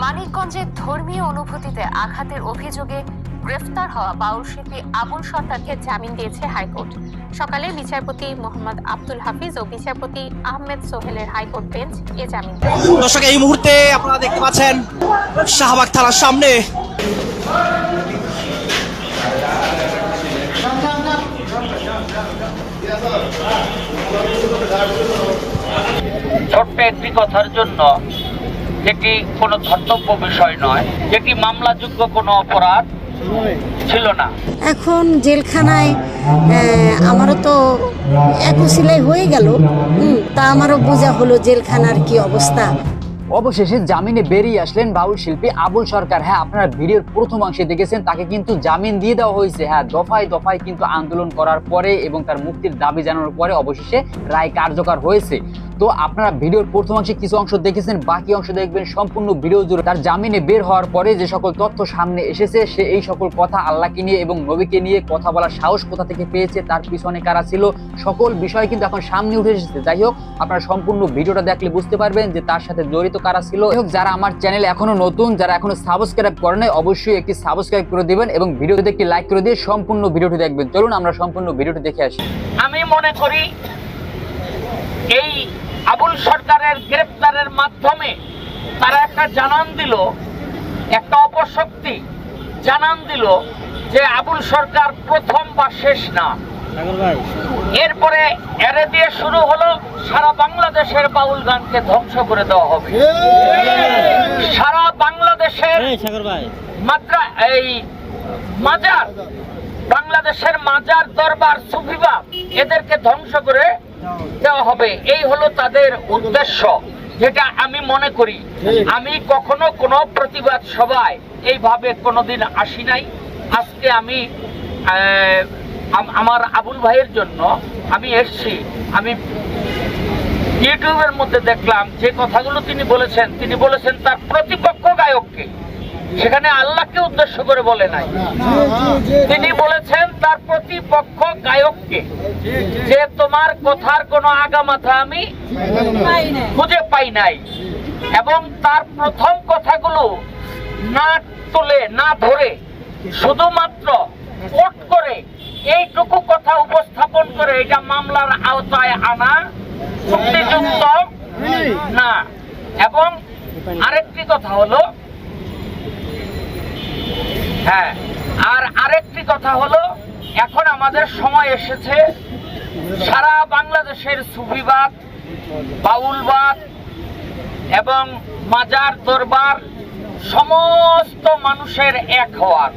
মানিকগঞ্জে ধর্মীয় অনুভূতিতে আঘাতের অভিযোগে গ্রেফতার হওয়া বাউল শিল্পী আবুল সরকারকে জামিন দিয়েছে হাইকোর্ট সকালে বিচারপতি মোহাম্মদ আব্দুল হাফিজ ও বিচারপতি আহমেদ সোহেলের হাইকোর্ট বেঞ্চ এ জামিন। দর্শক এই মুহূর্তে আপনারা দেখতে পাচ্ছেন শাহবাগ থানার সামনে ছোট্ট একটি কথার জন্য যেটি কোনো ধর্তব্য বিষয় নয়, যেটি মামলাযোগ্য কোনো অপরাধ ছিল না। এখন জেলখানায় আমারও তো এক সিলাই হয়ে গেল। তা আমারও বোঝা হলো জেলখানার কি অবস্থা। অবশেষে জামিনে বেরিয়ে আসলেন বাউল শিল্পী আবুল সরকার। হ্যাঁ আপনারা ভিডিওর প্রথম অংশে দেখেছেন, তাকে কিন্তু জামিন দিয়ে দেওয়া হয়েছে। হ্যাঁ দফায় দফায় কিন্তু আন্দোলন করার পরে এবং তার মুক্তির দাবি জানানোর পরে অবশেষে রায় কার্যকর হয়েছে। তো আপনারা ভিডিওর প্রথম অংশে কিছু অংশ দেখেছেন, বাকি অংশ দেখবেন সম্পূর্ণ ভিডিও জুড়ে। তার জামিনে বের হওয়ার পরে যে সকল তথ্য সামনে এসেছে, সে এই সকল কথা আল্লাহকে নিয়ে এবং নবীকে নিয়ে কথা বলার সাহস কোথা থেকে পেয়েছে, তার পিছনে কারা ছিল, সকল বিষয় কিন্তু এখন সামনে উঠে এসেছে। যাই হোক, আপনারা সম্পূর্ণ ভিডিওটা দেখলে বুঝতে পারবেন যে তার সাথে জড়িত কারা ছিল? যারা আমার চ্যানেল এখনও নতুন যারা এখনও সাবস্ক্রাইব করে নাই অবশ্যই একটি সাবস্ক্রাইব করে দিবেন এবং ভিডিওতে একটি লাইক করে দিয়ে সম্পূর্ণ ভিডিওটি দেখবেন। চলুন আমরা সম্পূর্ণ ভিডিওটি দেখে আসি। আমি মনে করি এই আবুল সরকারের গ্রেপ্তারের মাধ্যমে তারা একটা জানান দিল একটা অপশক্তি জানান দিল যে আবুল সরকার প্রথম বা শেষ না। এরপরে এরে দিয়ে শুরু হলো সারা বাংলাদেশের বাউল গানকে ধ্বংস করে দেওয়া হবে। সারা বাংলাদেশের মাত্রা এই মাজার বাংলাদেশের মাজার দরবার সুফিবা এদেরকে ধ্বংস করে দেওয়া হবে। এই হলো তাদের উদ্দেশ্য যেটা আমি মনে করি। আমি কখনো কোনো প্রতিবাদ সভায় এইভাবে কোনোদিন আসি নাই। আজকে আম- আমার আবুল ভাইয়ের জন্য আমি এসছি। আমি ইউটিউবের মধ্যে দেখলাম যে কথাগুলো তিনি বলেছেন। তিনি বলেছেন তার প্রতিপক্ষ গায়ককে। সেখানে আল্লাহকে উদ্দেশ্য করে বলে নাই। তিনি বলেছেন তার প্রতিপক্ষ গায়ককে। যে তোমার কথার কোনো আগামাথা আমি খুঁজে পাই নাই। এবং তার প্রথম কথাগুলো না তুলে, না ধরে, শুধুমাত্র কোট করে এইটুকু কথা উপস্থাপন করে এটা মামলার আওতায় আনা যুক্তিযুক্ত না। এবং আরেকটি কথা হলো হ্যাঁ আর আরেকটি কথা হলো, এখন আমাদের সময় এসেছে সারা বাংলাদেশের সুফিবাদ, বাউলবাদ এবং মাজার দরবার সমস্ত মানুষের এক হওয়ার।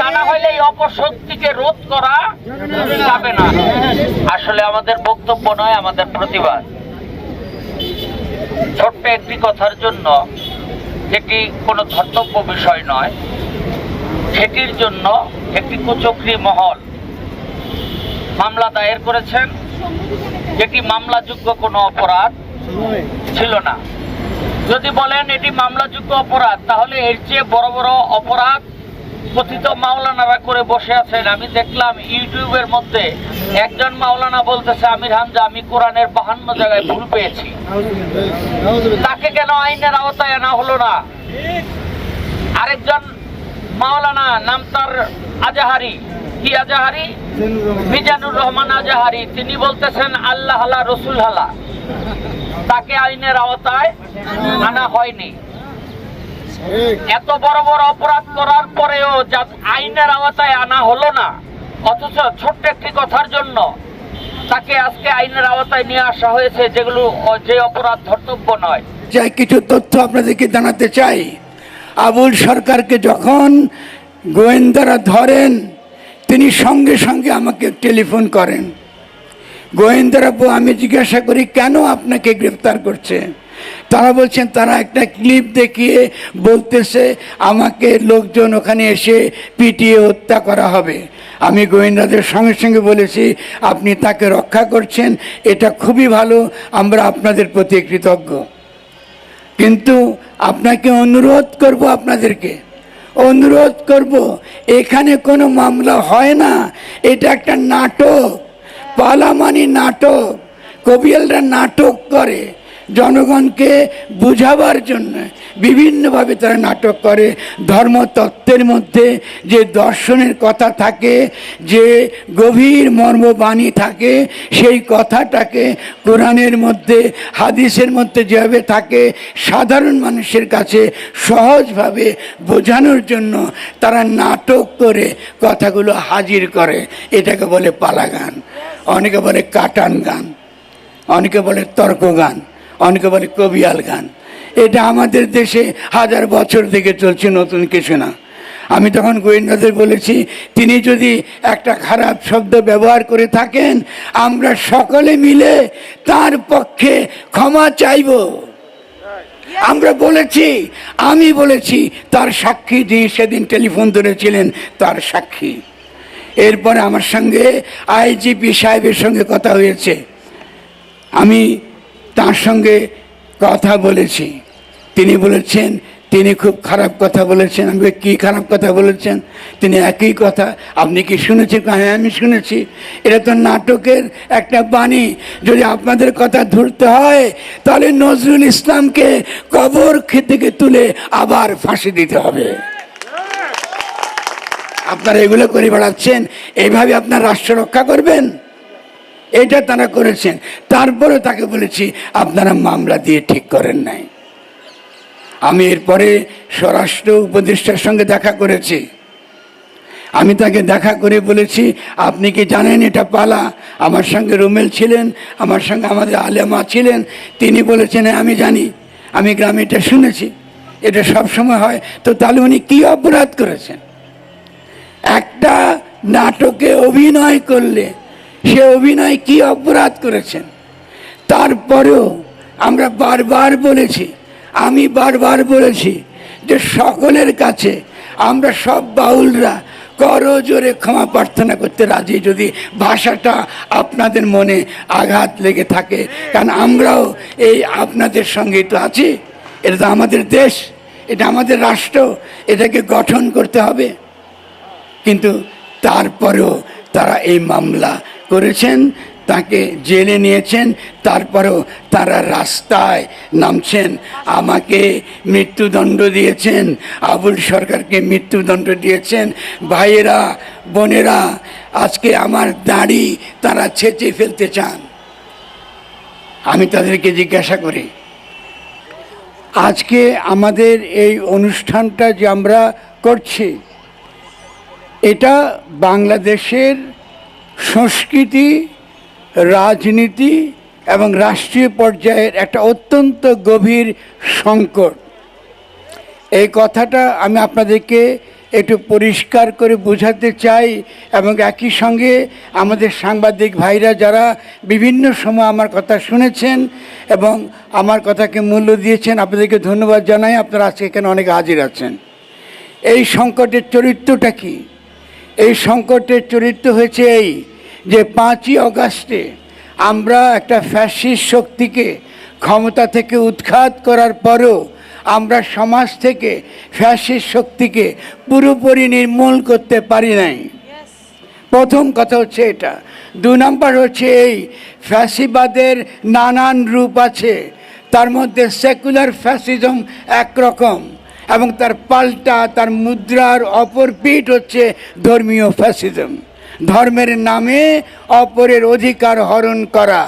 তা না হলে এই অপশক্তিকে রোধ করা যাবে না। আসলে আমাদের বক্তব্য নয় আমাদের প্রতিবাদ। ছোট্ট একটি কথার জন্য যেটি কোনো ধর্তব্য বিষয় নয় সেটির জন্য একটি কুচক্রী মহল মামলা দায়ের করেছেন যেটি মামলাযোগ্য কোনো অপরাধ ছিল না। যদি বলেন এটি মামলাযোগ্য অপরাধ, তাহলে এর চেয়ে বড় বড় অপরাধ কথিত মাওলানারা করে বসে আছেন। আমি দেখলাম ইউটিউবের মধ্যে একজন মাওলানা বলতেছে, আমির হামজা, আমি কোরআনের বাহান্ন জায়গায় ভুল পেয়েছি। তাকে কেন আইনের আওতায় আনা হলো না? আরেকজন মাওলানা নাম তার আজাহারি। কি আজাহারি? মিজানুর রহমান আজাহারি। তিনি বলতেছেন, আল্লাহ হালা, রসুল হালা। তাকে আইনের আওতায় আনা হয়নি। এত বড় বড় অপরাধ করার পরেও যা আইনের আওতায় আনা হলো না, অথচ ছোট্ট একটি কথার জন্য তাকে আজকে আইনের আওতায় নিয়ে আসা হয়েছে যেগুলো যে অপরাধ ধর্তব্য নয়। চাই কিছু তথ্য আপনাদেরকে জানাতে চাই, আবুল সরকারকে যখন গোয়েন্দারা ধরেন, তিনি সঙ্গে সঙ্গে আমাকে টেলিফোন করেন। গোয়েন্দারা ব- আমি জিজ্ঞাসা করি, কেন আপনাকে গ্রেপ্তার করছে? তারা বলছেন, তারা একটা ক্লিপ দেখিয়ে বলতেছে, আমাকে লোকজন ওখানে এসে পিটিয়ে হত্যা করা হবে। আমি গোয়েন্দাদের সঙ্গে সঙ্গে বলেছি, আপনি তাকে রক্ষা করছেন, এটা খুবই ভালো, আমরা আপনাদের প্রতি কৃতজ্ঞ। কিন্তু আপনাকে অনুরোধ করব আপনাদেরকে, অনুরোধ করব, এখানে কোনো মামলা হয় না, এটা একটা নাটক। পালামানি নাটক, কবিয়ালরা নাটক করে জনগণকে বুঝাবার জন্য। বিভিন্নভাবে তারা নাটক করে। ধর্মতত্ত্বের মধ্যে যে দর্শনের কথা থাকে, যে গভীর মর্মবাণী থাকে, সেই কথাটাকে কোরআনের মধ্যে, হাদিসের মধ্যে যেভাবে থাকে, সাধারণ মানুষের কাছে সহজভাবে বোঝানোর জন্য তারা নাটক করে কথাগুলো হাজির করে। এটাকে বলে পালা গান অনেকে বলে কাটান গান, অনেকে বলে তর্ক গান, অনেকে বলে কবিয়াল গান। এটা আমাদের দেশে হাজার বছর থেকে চলছে, নতুন কিছু না। আমি তখন গোয়েন্দাদের বলেছি, তিনি যদি একটা খারাপ শব্দ ব্যবহার করে থাকেন, আমরা সকলে মিলে তার পক্ষে ক্ষমা চাইব। আমরা বলেছি, আমি বলেছি, তার সাক্ষী যিনি সেদিন টেলিফোন ধরেছিলেন, তার সাক্ষী। এরপরে আমার সঙ্গে আইজিপি সাহেবের সঙ্গে কথা হয়েছে। আমি তার সঙ্গে কথা বলেছি। তিনি বলেছেন, তিনি খুব খারাপ কথা বলেছেন। আমি কি খারাপ কথা বলেছেন? তিনি একই কথা, আপনি কি শুনেছেন? হ্যাঁ আমি শুনেছি। এটা তো নাটকের একটা বাণী। যদি আপনাদের কথা ধরতে হয়, তাহলে নজরুল ইসলামকে কবর থেকে তুলে আবার ফাঁসি দিতে হবে। আপনারা এগুলো করে বেড়াচ্ছেন এইভাবে আপনার রাষ্ট্র রক্ষা করবেন? এটা তারা করেছেন। তারপরে তাকে বলেছি আপনারা মামলা দিয়ে ঠিক করেন নাই। আমি এরপরে স্বরাষ্ট্র উপদেষ্টার সঙ্গে দেখা করেছি। আমি তাকে দেখা করে বলেছি আপনি কি জানেন এটা পালা? আমার সঙ্গে রুমেল ছিলেন আমার সঙ্গে আমাদের আলেমা ছিলেন। তিনি বলেছেন "হ্যাঁ, আমি জানি আমি গ্রামে এটা শুনেছি। এটা সব সময় হয়। তো তাহলে উনি কী অপরাধ করেছেন? একটা নাটকে অভিনয় করলে সে অভিনয় কি অপরাধ করেছেন? তারপরেও আমরা বারবার বলেছি, আমি বারবার বলেছি যে সকলের কাছে আমরা সব বাউলরা করো জোরে ক্ষমা প্রার্থনা করতে রাজি। যদি ভাষাটা আপনাদের মনে আঘাত লেগে থাকে, কারণ আমরাও এই আপনাদের সঙ্গে তো আছি। এটা তো আমাদের দেশ, এটা আমাদের রাষ্ট্র, এটাকে গঠন করতে হবে। কিন্তু তারপরেও তারা এই মামলা করেছেন, তাকে জেলে নিয়েছেন, তারপরেও তারা রাস্তায় নামছেন, আমাকে মৃত্যুদণ্ড দিয়েছেন, আবুল সরকারকে মৃত্যুদণ্ড দিয়েছেন। ভাইয়েরা, বোনেরা, আজকে আমার দাড়ি তারা ছেঁচে ফেলতে চান। আমি তাদেরকে জিজ্ঞাসা করি, আজকে আমাদের এই অনুষ্ঠানটা যে আমরা করছি এটা বাংলাদেশের সংস্কৃতি, রাজনীতি এবং রাষ্ট্রীয় পর্যায়ের একটা অত্যন্ত গভীর সংকট। এই কথাটা আমি আপনাদেরকে একটু পরিষ্কার করে বোঝাতে চাই এবং একই সঙ্গে আমাদের সাংবাদিক ভাইরা যারা বিভিন্ন সময় আমার কথা শুনেছেন এবং আমার কথাকে মূল্য দিয়েছেন, আপনাদেরকে ধন্যবাদ জানাই। আপনারা আজকে এখানে অনেক হাজির আছেন। এই সংকটের চরিত্রটা কী? এই সংকটের চরিত্র হয়েছে এই যে পাঁচই অগাস্টে আমরা একটা ফ্যাসিস্ট শক্তিকে ক্ষমতা থেকে উৎখাত করার পরও আমরা সমাজ থেকে ফ্যাসিস্ট শক্তিকে পুরোপুরি নির্মূল করতে পারি নাই। প্রথম কথা হচ্ছে এটা। দু নম্বর হচ্ছে এই ফ্যাসিবাদের নানান রূপ আছে। তার মধ্যে সেকুলার ফ্যাসিজম একরকম। এবং তার পাল্টা, তার মুদ্রার অপর পিঠ হচ্ছে ধর্মীয় ফ্যাসিজম ধর্মের নামে অপরের অধিকার হরণ করা,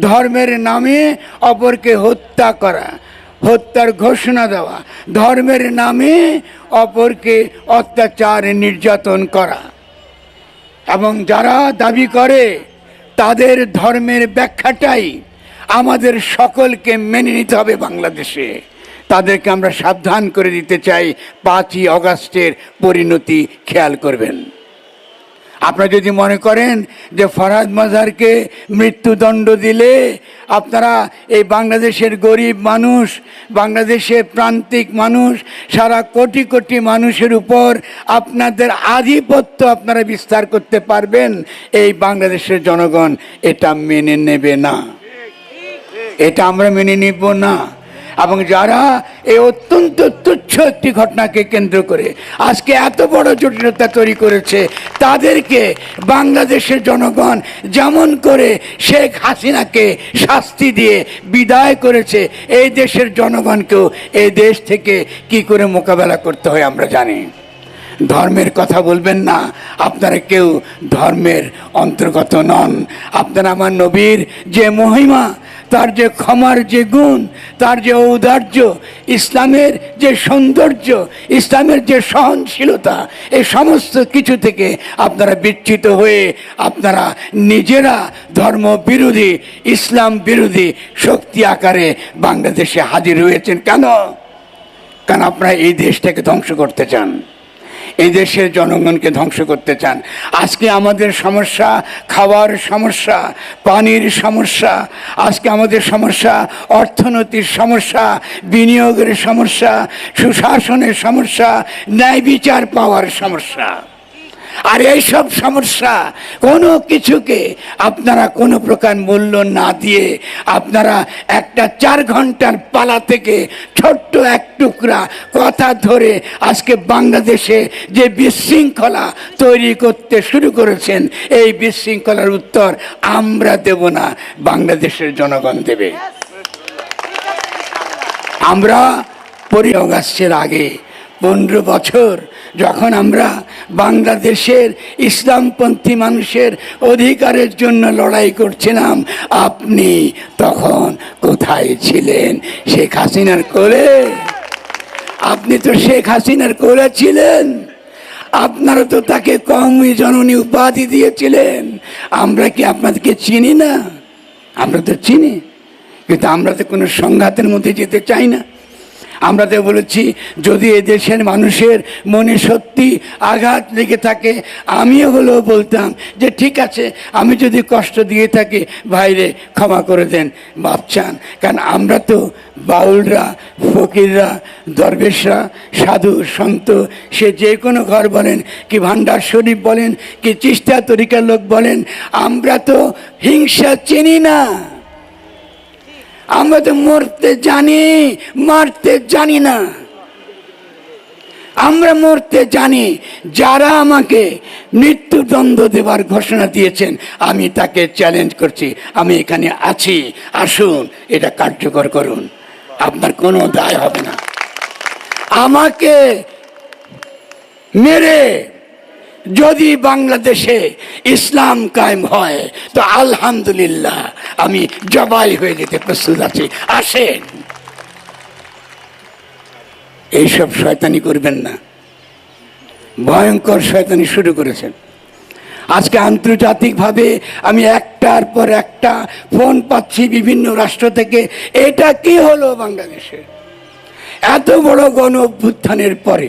ধর্মের নামে অপরকে হত্যা করা, হত্যার ঘোষণা দেওয়া, ধর্মের নামে অপরকে অত্যাচার নির্যাতন করা। এবং যারা দাবি করে, তাদের ধর্মের ব্যাখ্যাটাই আমাদের সকলকে মেনে নিতে হবে বাংলাদেশে। তাদেরকে আমরা সাবধান করে দিতে চাই। পাঁচই অগাস্টের পরিণতি খেয়াল করবেন। আপনারা যদি মনে করেন যে ফরহাদ মাজারকে মৃত্যুদণ্ড দিলে আপনারা এই বাংলাদেশের গরিব মানুষ, বাংলাদেশের প্রান্তিক মানুষ, সারা কোটি কোটি মানুষের উপর আপনাদের আধিপত্য আপনারা বিস্তার করতে পারবেন, এই বাংলাদেশের জনগণ এটা মেনে নেবে না। এটা আমরা মেনে নিব না। এবং যারা এই অত্যন্ত তুচ্ছ একটি ঘটনাকে কেন্দ্র করে আজকে এত বড় জটিলতা তৈরি করেছে, তাদেরকে বাংলাদেশের জনগণ যেমন করে শেখ হাসিনাকে শাস্তি দিয়ে বিদায় করেছে, এই দেশের জনগণকেও এই দেশ থেকে কি করে মোকাবেলা করতে হয় আমরা জানি। ধর্মের কথা বলবেন না, আপনারা কেউ ধর্মের অন্তর্গত নন। আপনারা আমার নবীর যে মহিমা তার যে ক্ষমার যে গুণ, তার যে ঔদার্য, ইসলামের যে সৌন্দর্য, ইসলামের যে সহনশীলতা এই সমস্ত কিছু থেকে আপনারা বিচ্ছিত হয়ে আপনারা নিজেরা ধর্ম বিরোধী ইসলাম বিরোধী শক্তি আকারে বাংলাদেশে হাজির হয়েছেন। কেন? কারণ আপনারা এই দেশটাকে ধ্বংস করতে চান? এই দেশের জনগণকে ধ্বংস করতে চান। আজকে আমাদের সমস্যা খাওয়ার সমস্যা, পানির সমস্যা, আজকে আমাদের সমস্যা অর্থনৈতিক সমস্যা, বিনিয়োগের সমস্যা, সুশাসনের সমস্যা, ন্যায় বিচার পাওয়ার সমস্যা। আর এইসব সমস্যা কোনো কিছুকে আপনারা কোনো প্রকার মূল্য না দিয়ে আপনারা একটা চার ঘণ্টার পালা থেকে ছোট্ট এক টুকরা কথা ধরে আজকে বাংলাদেশে যে বিশৃঙ্খলা তৈরি করতে শুরু করেছেন, এই বিশৃঙ্খলার উত্তর আমরা দেব না, বাংলাদেশের জনগণ দেবে। আমরা পরিয়োগ আসছের আগে। পনেরো বছর যখন আমরা বাংলাদেশের ইসলামপন্থী মানুষের অধিকারের জন্য লড়াই করছিলাম, আপনি তখন কোথায় ছিলেন? শেখ হাসিনার কোলে? আপনি তো শেখ হাসিনার কোলে ছিলেন। আপনারা তো তাকে কমই জননী উপাধি দিয়েছিলেন। আমরা কি আপনাদেরকে চিনি না? আমরা তো চিনি, কিন্তু আমরা তো কোনো সংঘাতের মধ্যে যেতে চাই না। আমরা তো বলেছি, যদি এদেশের মানুষের মনে সত্যি আঘাত লেগে থাকে আমিও হলেও বলতাম যে ঠিক আছে, আমি যদি কষ্ট দিয়ে থাকি, ভাইরে ক্ষমা করে দেন বাপচান কারণ আমরা তো বাউলরা, ফকিররা, দরবেশরা, সাধু, সন্ত, সে যে কোনো ঘর বলেন, কি ভান্ডার শরীফ বলেন, কি চিস্তা তরিকার লোক বলেন, আমরা তো হিংসা চিনি না। আমরা তো মরতে জানি, মারতে জানি না। আমরা মরতে জানি, যারা আমাকে মৃত্যুদণ্ড দেবার ঘোষণা দিয়েছেন, আমি তাকে চ্যালেঞ্জ করছি। আমি এখানে আছি, আসুন, এটা কার্যকর করুন। আপনার কোনো দায় হবে না। আমাকে মেরে যদি বাংলাদেশে ইসলাম কায়েম হয়, তো আলহামদুলিল্লাহ আমি জবাই হয়ে যেতে প্রস্তুত আছি। আসেন। এইসব শয়তানি করবেন না। ভয়ঙ্কর শয়তানি শুরু করেছেন। আজকে আন্তর্জাতিকভাবে আমি একটার পর একটা ফোন পাচ্ছি বিভিন্ন রাষ্ট্র থেকে, এটা কি হলো বাংলাদেশে? এত বড় গণ অভ্যুত্থানের পরে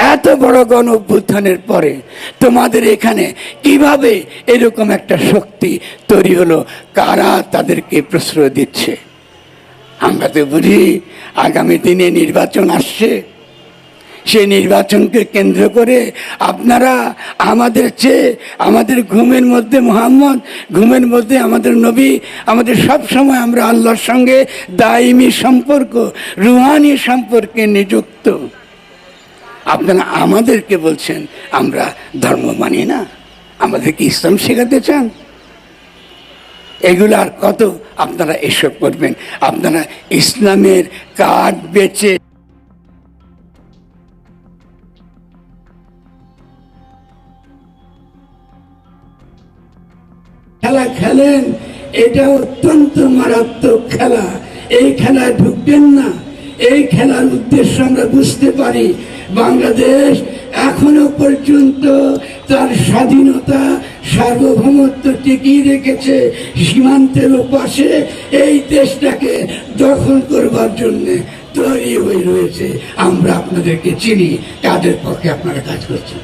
এত বড় গণ অভ্যুত্থানের পরে তোমাদের এখানে কীভাবে এরকম একটা শক্তি তৈরি হলো? কারা তাদেরকে প্রশ্রয় দিচ্ছে? আমরা তো বুঝি আগামী দিনে নির্বাচন আসছে। সেই নির্বাচনকে কেন্দ্র করে আপনারা আমাদের চেয়ে আমাদের ঘুমের মধ্যে মোহাম্মদ, ঘুমের মধ্যে আমাদের নবী, আমাদের সব সময় আমরা আল্লাহর সঙ্গে দাইমি সম্পর্ক, রুহানি সম্পর্কে নিযুক্ত। আপনারা আমাদেরকে বলছেন, আমরা ধর্ম মানি না। আমাদেরকে ইসলাম শেখাতে চান। এগুলো আর কত আপনারা এসব করবেন। আপনারা ইসলামের কার্ড বেচে খেলা খেলেন। এটা অত্যন্ত মারাত্মক খেলা। এই খেলায় ঢুকবেন না। এই খেলার উদ্দেশ্য আমরা বুঝতে পারি। বাংলাদেশ এখনও পর্যন্ত তার স্বাধীনতা, সার্বভৌমত্ব টিকিয়ে রেখেছে সীমান্তের পাশে এই দেশটাকে দখল করবার জন্য তৈরি হয়ে রয়েছে। আমরা আপনাদেরকে চিনি, তাদের পক্ষে আপনারা কাজ করছেন।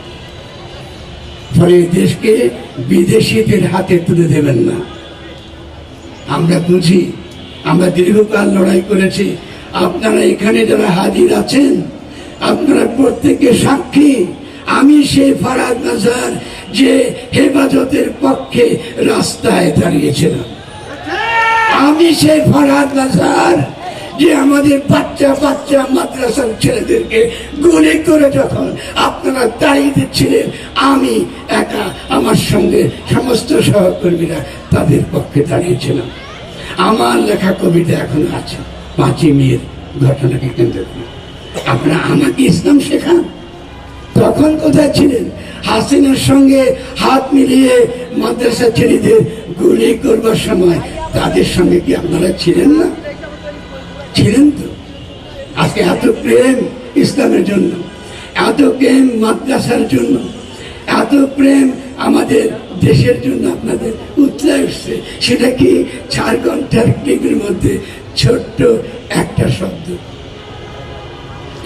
ফলে দেশকে বিদেশিদের হাতে তুলে দেবেন না। আমরা বুঝি, আমরা দীর্ঘকাল লড়াই করেছি। আপনারা এখানে যারা হাজির আছেন আপনারা প্রত্যেকে সাক্ষী। আমি সেই ফারাদ নাজার যে হেফাজতের পক্ষে রাস্তায় দাঁড়িয়েছিলাম। আমি সেই ফরহাদ নাজার যে আমাদের বাচ্চা বাচ্চা মাদ্রাসার ছেলেদেরকে গুলি করে যখন আপনারা তাড়িয়ে দিচ্ছিলেন, আমি একা আমার সঙ্গে সমস্ত সহকর্মীরা তাদের পক্ষে দাঁড়িয়েছিলাম। আমার লেখা কবিতা এখন আছে, পাঁচই মেয়ের ঘটনাকে কেন্দ্র করে। আপনারা আমাকে ইসলাম শেখান। তখন কোথায় ছিলেন? হাসিনার সঙ্গে হাত মিলিয়ে মাদ্রাসা ছেলেদের গুলি করবার সময় তাদের সঙ্গে কি আপনারা ছিলেন না? ছিলেন তো। আজকে এত প্রেম ইসলামের জন্য, এত প্রেম মাদ্রাসার জন্য, এত প্রেম আমাদের দেশের জন্য আপনাদের উতলে উঠছে। সেটা কি ঝাড়খণ্ড মধ্যে ছোট্ট একটা শব্দ?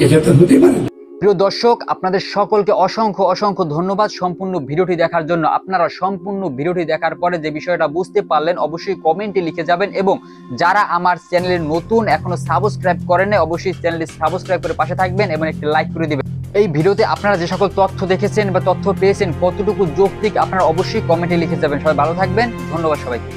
এটা তো হতে পারে। প্রিয় দর্শক, আপনাদের সকলকে অসংখ্য অসংখ্য ধন্যবাদ সম্পূর্ণ ভিডিওটি দেখার জন্য। আপনারা সম্পূর্ণ ভিডিওটি দেখার পরে যে বিষয়টা বুঝতে পারলেন, অবশ্যই কমেন্টে লিখে যাবেন এবং যারা আমার চ্যানেলে নতুন, এখনও সাবস্ক্রাইব করেন অবশ্যই চ্যানেলটি সাবস্ক্রাইব করে পাশে থাকবেন এবং একটি লাইক করে দিবেন। এই ভিডিওতে আপনারা যে সকল তথ্য দেখেছেন বা তথ্য পেয়েছেন, কতটুকু যৌক্তিক, আপনারা অবশ্যই কমেন্টে লিখে যাবেন। সবাই ভালো থাকবেন। ধন্যবাদ সবাইকে।